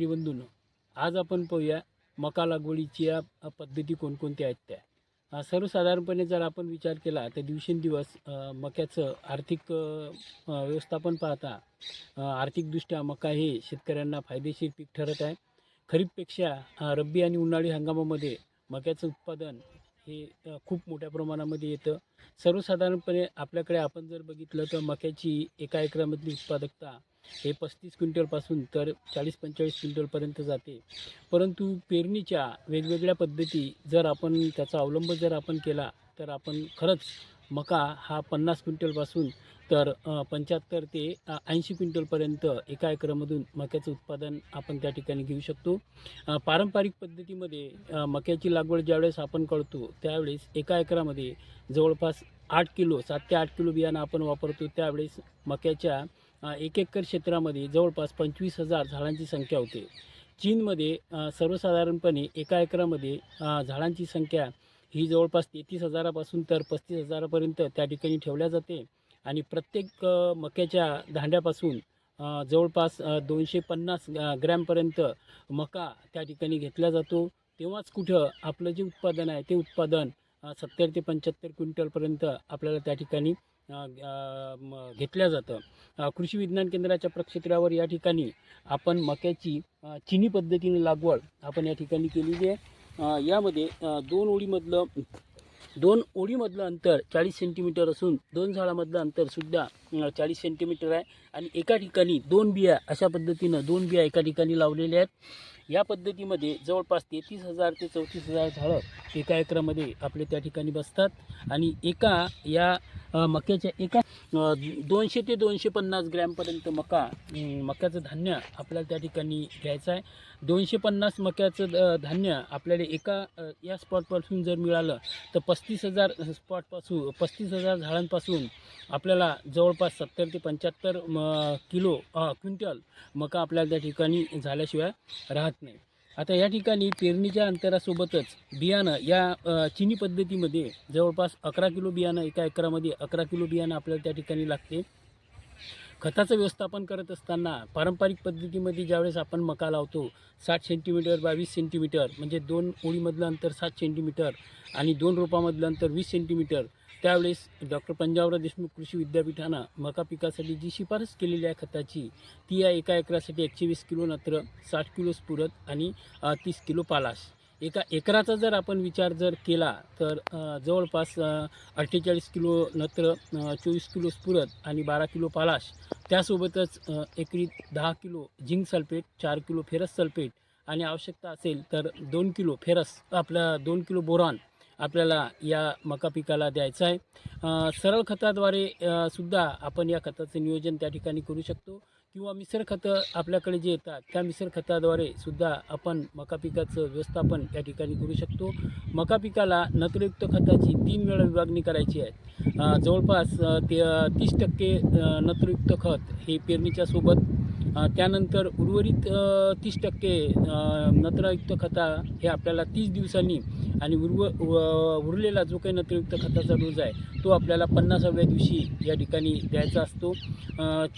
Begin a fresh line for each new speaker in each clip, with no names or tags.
शेतकरी बंधून आज आपण पाहूया मका लागवडीच्या पद्धती कोणकोणत्या आहेत त्या. सर्वसाधारणपणे जर आपण विचार केला तर दिवसेंदिवस मक्याचं आर्थिक व्यवस्थापन पाहता आर्थिकदृष्ट्या मका हे शेतकऱ्यांना फायदेशीर पीक ठरत आहे. खरीपपेक्षा रब्बी आणि उन्हाळी हंगामामध्ये मक्याचं उत्पादन हे खूप मोठ्या प्रमाणामध्ये येतं. सर्वसाधारणपणे आपल्याकडे आपण जर बघितलं तर मक्याची एका एकरामधली उत्पादकता हे पस्तीस क्विंटलपासून तर चाळीस पंचेचाळीस क्विंटलपर्यंत जाते. परंतु पेरणीच्या वेगवेगळ्या पद्धती जर आपण त्याचा अवलंब जर आपण केला तर आपण खरंच मका हा पन्नास क्विंटलपासून तर पंच्याहत्तर ते ऐंशी क्विंटलपर्यंत एका एकरामधून मक्याचं उत्पादन आपण त्या ठिकाणी घेऊ शकतो. पारंपरिक पद्धतीमध्ये मक्याची लागवड ज्यावेळेस आपण करतो त्यावेळेस एका एकरामध्ये जवळपास आठ किलो सात ते आठ किलो बियाणं आपण वापरतो. त्यावेळेस मक्याच्या एक एकर क्षेत्रामध्ये जवळपास पंचवीस हजार झाडांची संख्या होते. चीनमध्ये सर्वसाधारणपणे एका एकरामध्ये झाडांची संख्या ही जवळपास तेहतीस हजारापासून तर पस्तीस हजारापर्यंत त्या ठिकाणी ठेवल्या जाते आणि प्रत्येक मक्याच्या दांड्यापासून जवळपास दोनशे पन्नास ग्रॅमपर्यंत मका त्या ठिकाणी घेतला जातो. तेव्हाच कुठं आपलं जे उत्पादन आहे ते उत्पादन सत्तर ते पंच्याहत्तर क्विंटलपर्यंत आपल्याला त्या ठिकाणी अ, घेतल्या जातं. कृषी विज्ञान केंद्राच्या प्रक्षेत्रावर या ठिकाणी आपण मक्याची चिनी पद्धतीने लागवड आपण या ठिकाणी केलेली आहे. यामध्ये दोन ओळीमधलं दोन ओळीमधलं अंतर चाळीस सेंटीमीटर असून दोन झाडामधलं अंतरसुद्धा चाळीस सेंटीमीटर आहे. आणि एका ठिकाणी दोन बिया अशा पद्धतीनं दोन बिया एका ठिकाणी लावलेल्या आहेत. या पद्धतीमध्ये जवळपास तेहतीस हजार ते चौतीस हजार झाडं एका एकरामध्ये आपले त्या ठिकाणी बसतात. आणि एका या मक्याच्या एका दोनशे ते दोनशे पन्नास ग्रॅमपर्यंत मका मक्याचं धान्य आपल्याला त्या ठिकाणी घ्यायचं आहे. दोनशे पन्नास मक्याचं धान्य आपल्याला एका या स्पॉटपासून जर मिळालं तर पस्तीस हजार स्पॉटपासून पस्तीस हजार झाडांपासून आपल्याला जवळपास सत्तर ते पंच्याहत्तर म किलो क्विंटल मका आपल्याला त्या ठिकाणी झाल्याशिवाय राहत नाही. आता या ठिकाणी पेरणीच्या अंतरासोबतच बियाणं या चिनी पद्धतीमध्ये जवळपास अकरा किलो बियाणं एका एकरामध्ये अकरा किलो बियाणं आपल्याला त्या ठिकाणी लागते. खताचं व्यवस्थापन करत असताना पारंपरिक पद्धतीमध्ये ज्यावेळेस आपण मका लावतो साठ सेंटीमीटर बावीस सेंटीमीटर म्हणजे दोन ओळीमधलं अंतर सात सेंटीमीटर आणि दोन रोपामधलं अंतर वीस सेंटीमीटर त्यावेळेस डॉक्टर पंजाबराव देशमुख कृषी विद्यापीठानं मका पिकासाठी जी शिफारस केलेली आहे खताची ती आहे एका एकरासाठी एकशे वीस किलो नत्र साठ किलो स्फुरत आणि तीस किलो पालाश. एका एकराचा जर आपण विचार जर केला तर जवळपास अठ्ठेचाळीस किलो नत्र चोवीस किलो स्फुरद आणि बारा किलो पालाश त्यासोबतच एकरी दहा किलो झिंक सल्फेट चार किलो फेरस सल्फेट आणि आवश्यकता असेल तर दोन किलो फेरस आपला दोन किलो बोरॉन आपल्याला या मका पिकाला द्यायचं आहे. सरळ खताद्वारे सुद्धा आपण या खताचं नियोजन त्या ठिकाणी करू शकतो. किंवा मिसर खतं आपल्याकडे जे येतात त्या मिसर खताद्वारे सुद्धा आपण मका पिकाचं व्यवस्थापन या ठिकाणी करू शकतो. मका पिकाला नत्रयुक्त खताची तीन वेळा विभागणी करायची आहे. जवळपास ते तीस टक्के नत्रयुक्त खत हे पेरणीच्या सोबत त्यानंतर उर्वरित तीस टक्के नत्रयुक्त खता हे आपल्याला तीस दिवसांनी आणि उर्व उरलेला जो काही नत्रयुक्त खताचा डोस आहे तो आपल्याला पन्नासाव्या दिवशी या ठिकाणी द्यायचा असतो.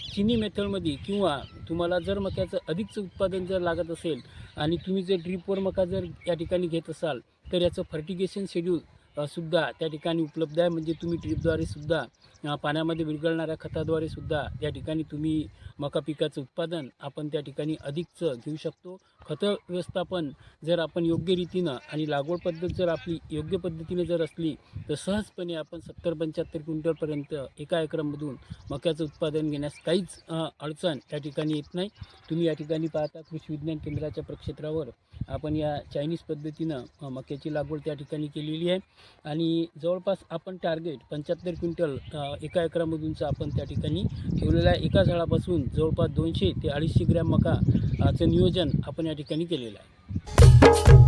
चिनी मेथडमध्ये किंवा तुम्हाला जर मक्याचं अधिकचं उत्पादन जर लागत असेल आणि तुम्ही जर ड्रीपवर मका जर या ठिकाणी घेत असाल तर याचं फर्टिगेशन शेड्यूल सुद्धा त्या ठिकाणी उपलब्ध आहे. म्हणजे तुम्ही ट्रीपद्वारे सुद्धा पाण्यामध्ये विरघळणाऱ्या खताद्वारे सुद्धा त्या ठिकाणी तुम्ही मका पिकाचं उत्पादन आपण त्या ठिकाणी अधिकचं घेऊ शकतो. खतं व्यवस्थापन जर आपण योग्य रीतीनं आणि लागवड पद्धत जर आपली योग्य पद्धतीने जर असली तर सहजपणे आपण सत्तर पंच्याहत्तर क्विंटलपर्यंत एका एकरामधून मक्याचं उत्पादन घेण्यास काहीच अडचण त्या ठिकाणी येत नाही. तुम्ही या ठिकाणी पाहता कृषी विज्ञान केंद्राच्या प्रक्षेत्रावर आपण या चायनीज पद्धतीनं मक्याची लागवड त्या ठिकाणी केलेली आहे. आणि जवळपास आपण टार्गेट पंच्याहत्तर क्विंटल एका एकरामधूनचं आपण त्या ठिकाणी ठेवलेल्या आहे. एका झाडापासून जवळपास दोनशे ते अडीचशे ग्रॅम मकाचं नियोजन आपण या ठिकाणी केलेला आहे.